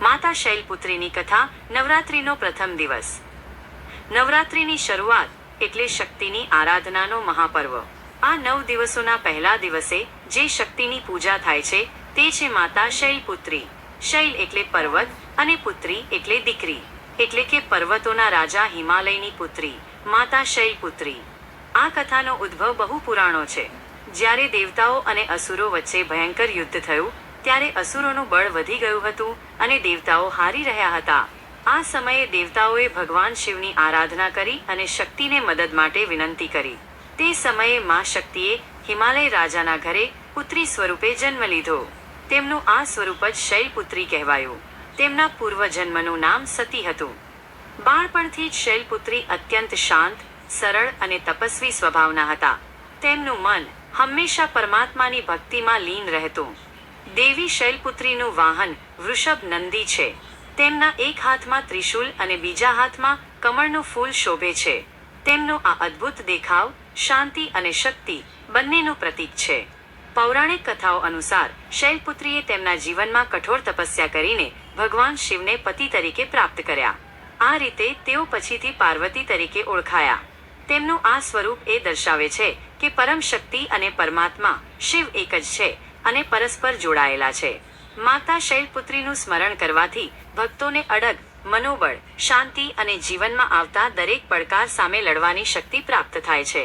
માતા શૈલપુત્રીની કથા નવરાત્રિનો પ્રથમ દિવસ. નવરાત્રિની શરૂઆત એટલે શક્તિની આરાધનાનો મહાપર્વ. આ નવ દિવસોના પહેલા દિવસે જે શક્તિની પૂજા થાય છે તે છે માતા શૈલપુત્રી. શૈલ એટલે પર્વત અને પુત્રી એટલે દીકરી. એટલે કે પર્વતોના રાજા હિમાલયની પુત્રી, માતા શૈલપુત્રી. આ કથાનો ઉદ્ભવ બહુ પુરાણો છે. જ્યારે દેવતાઓ અને અસુરો વચ્ચે ભયંકર યુદ્ધ થયું ત્યારે અસુરોનું બળ વધી ગયું હતું અને દેવતાઓ હારી રહ્યા હતા. આ સમયે દેવતાઓએ ભગવાન શિવની આરાધના કરી અને શક્તિને મદદ માટે વિનંતી કરી. તે સમયે મા શક્તિએ હિમાલય રાજાના ઘરે પુત્રી સ્વરૂપે જન્મ લીધો. તેમનું આ સ્વરૂપ જ શૈલપુત્રી કહેવાયું. તેમના પૂર્વજન્મનું નામ સતી હતું. બાળપણથી જ શૈલપુત્રી અત્યંત શાંત, સરળ અને તપસ્વી સ્વભાવના હતા. તેમનું મન હંમેશા પરમાત્માની ભક્તિમાં લીન રહેતું. દેવી શૈલપુત્રીનું વાહન વૃષભ નંદી છે. તેમના એક હાથમાં ત્રિશૂલ અને બીજા હાથમાં કમળનું ફૂલ શોભે છે. તેમનો આ અદ્ભુત દેખાવ, શાંતિ અને શક્તિ બંનેનું પ્રતીક છે. પૌરાણિક કથાઓ અનુસાર શૈલપુત્રીએ તેમના જીવનમાં કઠોર તપસ્યા કરીને ભગવાન શિવને પતિ તરીકે પ્રાપ્ત કર્યા. આ રીતે તેઓ પછીથી પાર્વતી તરીકે ઓળખાયા. તેમનું આ સ્વરૂપ એ દર્શાવે છે કે પરમ શક્તિ અને પરમાત્મા શિવ એક જ છે. અને પરસ્પર જોડાયેલા છે. માતા શૈલપુત્રીનું સ્મરણ કરવાથી ભક્તોને અડગ, મનોબળ, શાંતિ અને જીવનમાં આવતા દરેક પડકાર સામે લડવાની શક્તિ પ્રાપ્ત થાય છે.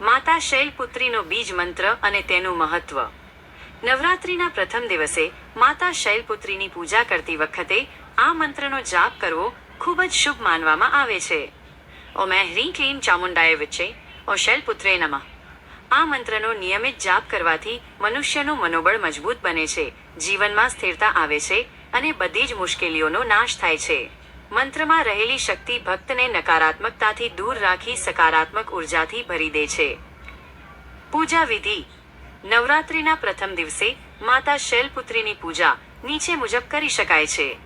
માતા શૈલપુત્રીનો બીજ મંત્ર અને તેનું મહત્વ. નવરાત્રિના પ્રથમ દિવસે માતા શૈલપુત્રીની પૂજા કરતી વખતે આ મંત્રનો જાપ કરવો ખૂબ જ શુભ માનવામાં આવે છે. ઓ મેં હ્રી ક્લીમ ચામુંડાય વિચે ઓ શૈલપુત્રે નમઃ. આ મંત્રનો નિયમિત જાપ કરવાથી મનુષ્યનું મનોબળ મજબૂત બને છે, જીવનમાં સ્થિરતા આવે છે અને બધી જ મુશ્કેલીઓનો નાશ થાય છે. મંત્રમાં રહેલી શક્તિ ભક્તને નકારાત્મકતાથી દૂર રાખી સકારાત્મક ઉર્જાથી ભરી દે છે. પૂજા વિધિ. નવરાત્રિના પ્રથમ દિવસે માતા શૈલપુત્રીની પૂજા નીચે મુજબ કરી શકાય છે.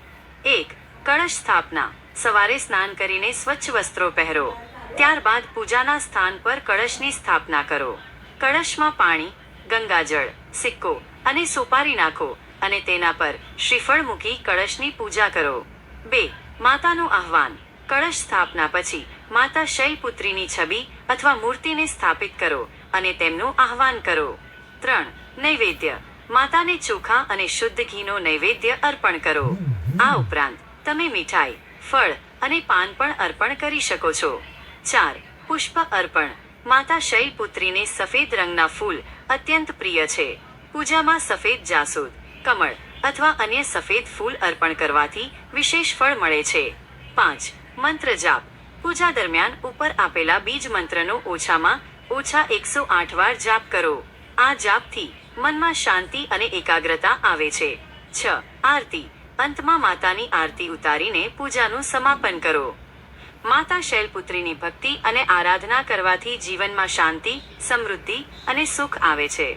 એક, કળશ સ્થાપના. સવારે સ્નાન કરીને સ્વચ્છ વસ્ત્રો પહેરો. ત્યારબાદ પૂજાના સ્થાન પર કળશની સ્થાપના કરો. કળશમાં પાણી, ગંગાજળ, સિક્કો અને સોપારી નાખો અને તેના પર શ્રીફળ મૂકી કળશની પૂજા કરો. બે, માતાનું આહવાન. કળશ સ્થાપના પછી માતા શૈલપુત્રીની છબી અથવા મૂર્તિને સ્થાપિત કરો અને તેમનું આહવાન કરો. ત્રણ, નૈવેદ્ય. માતાને ચોખા અને શુદ્ધ ઘીનો નૈવેદ્ય અર્પણ કરો. આ ઉપરાંત તમે મીઠાઈ, ફળ અને પાન પણ અર્પણ કરી શકો છો. ચાર, પુષ્પ અર્પણ. માતા શૈલપુત્રીને સફેદ રંગના ફૂલ અત્યંત પ્રિય છે. પૂજામાં સફેદ જાસૂદ, કમળ અથવા અન્ય સફેદ ફૂલ અર્પણ કરવાથી વિશેષ ફળ મળે છે. પાંચ, મંત્ર જાપ. પૂજા દરમિયાન ઉપર આપેલા બીજ મંત્રનો ઓછામાં ઓછા એકસો આઠ વાર જાપ કરો. આ જાપથી મનમાં શાંતિ અને એકાગ્રતા આવે છે. છ, આરતી. અંતમાં માતાની આરતી ઉતારીને પૂજાનું સમાપન કરો. માતા શૈલપુત્રીની ભક્તિ અને આરાધના કરવાથી જીવનમાં શાંતિ, સમૃદ્ધિ અને સુખ આવે છે.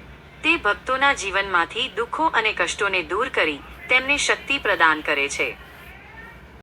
તે ભક્તોના જીવનમાંથી દુઃખો અને કષ્ટોને દૂર કરી તેમને શક્તિ પ્રદાન કરે છે.